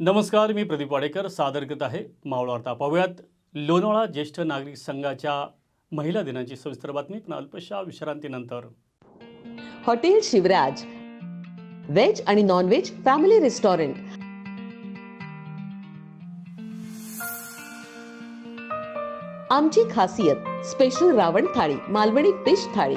नमस्कार मी प्रदीप वाडेकर सादर करत आहे मावळ वार्ता. पाहूयात लोणावळा ज्येष्ठ नागरिक संघाच्या महिला दिनाची सविस्तर बातमी. पण अल्पशा विश्रांतीनंतर. हॉटेल शिवराज. व्हेज आणि नॉन व्हेज फॅमिली रेस्टॉरंट आमची खासियत स्पेशल रावण थाळी मालवणी फिश थाळी.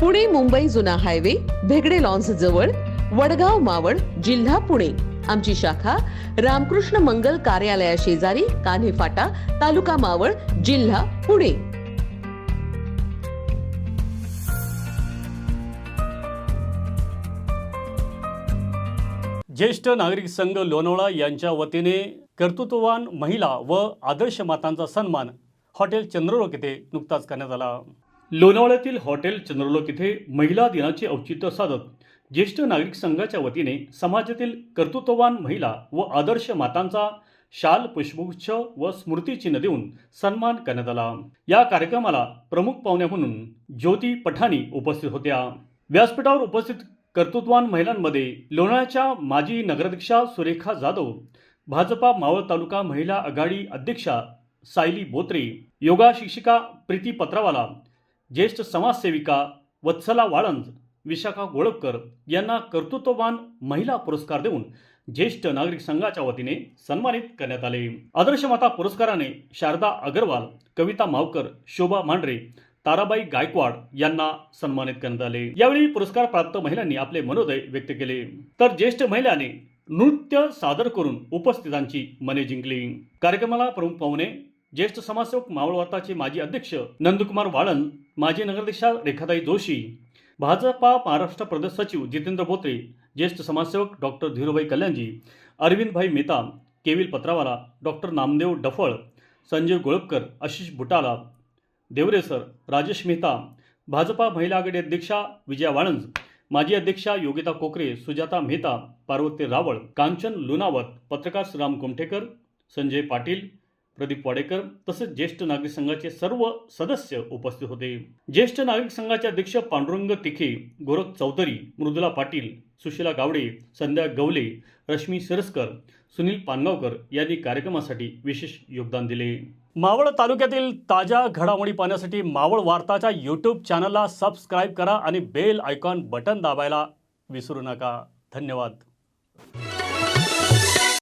पुणे मुंबई जुना हायवे भेगडे लॉन्स जवळ वडगाव मावळ जिल्हा पुणे. आमची शाखा रामकृष्ण मंगल कार्यालया शेजारी कान्हे फाटा तालुका मावळ जिल्हा पुणे. ज्येष्ठ नागरिक संघ लोणावळा यांच्या वतीने कर्तृत्ववान महिला व आदर्श मातांचा सन्मान हॉटेल चंद्रलोक येथे नुकताच करण्यात आला. लोणावळ्यातील हॉटेल चंद्रलोक येथे महिला दिनाचे औचित्य साधत ज्येष्ठ नागरिक संघाच्या वतीने समाजातील कर्तृत्ववान महिला व आदर्श मातांचा शाल पुष्पगुच्छ व स्मृतिचिन्ह देऊन सन्मान करण्यात आला. या कार्यक्रमाला प्रमुख पाहुण्या म्हणून ज्योती पठाणी उपस्थित होत्या. व्यासपीठावर उपस्थित कर्तृत्वान महिलांमध्ये लोणाळ्याच्या माजी नगराध्यक्षा सुरेखा जाधव भाजपा मावळ तालुका महिला आघाडी अध्यक्षा सायली बोत्रे योगा शिक्षिका प्रीती पत्रावाला ज्येष्ठ समाजसेविका वत्सला वाळंज विशाखा गोळपकर यांना कर्तृत्ववान महिला पुरस्कार देऊन ज्येष्ठ नागरिक संघाच्या वतीने सन्मानित करण्यात आले. आदर्श माता पुरस्काराने शारदा अगरवाल कविता मावकर शोभा मांढरे ताराबाई गायकवाड यांना सन्मानित करण्यात आले. यावेळी पुरस्कार प्राप्त महिलांनी आपले मनोदय व्यक्त केले. तर ज्येष्ठ महिलांनी नृत्य सादर करून उपस्थितांची मने जिंकली. कार्यक्रमाला प्रमुख पाहुणे ज्येष्ठ समाजसेवक मावळवाताचे माजी अध्यक्ष नंदकुमार वाळन माजी नगराध्यक्षा रेखाताई जोशी भाजपा महाराष्ट्र प्रदेश सचिव जितेंद्र बोत्रे ज्येष्ठ समाजसेवक डॉक्टर धीरूभाई कल्याणजी अरविंदभाई मेहता केविल पत्रावाला डॉक्टर नामदेव डफळ संजय गोळपकर आशिष बुटाला देवरेसर राजेश मेहता भाजपा महिला आघाडी अध्यक्षा विजया वाळंज माजी अध्यक्षा योगिता कोकरे सुजाता मेहता पार्वती रावळ कांचन लुनावत पत्रकार श्रीराम कुमठेकर संजय पाटील प्रदीप वाडेकर तसेच ज्येष्ठ नागरिक संघाचे सर्व सदस्य उपस्थित होते. ज्येष्ठ नागरिक संघाचे अध्यक्ष पांडुरंग तिखे गोरख चौधरी मृदुला पाटील सुशीला गावडे संध्या गवले रश्मी सिरस्कर सुनील पानगावकर यांनी कार्यक्रमासाठी विशेष योगदान दिले. मावळ तालुक्यातील ताज्या घडामोडी पाहण्यासाठी मावळ वार्ताच्या यूट्यूब चॅनलला सबस्क्राईब करा आणि बेल आयकॉन बटन दाबायला विसरू नका. धन्यवाद.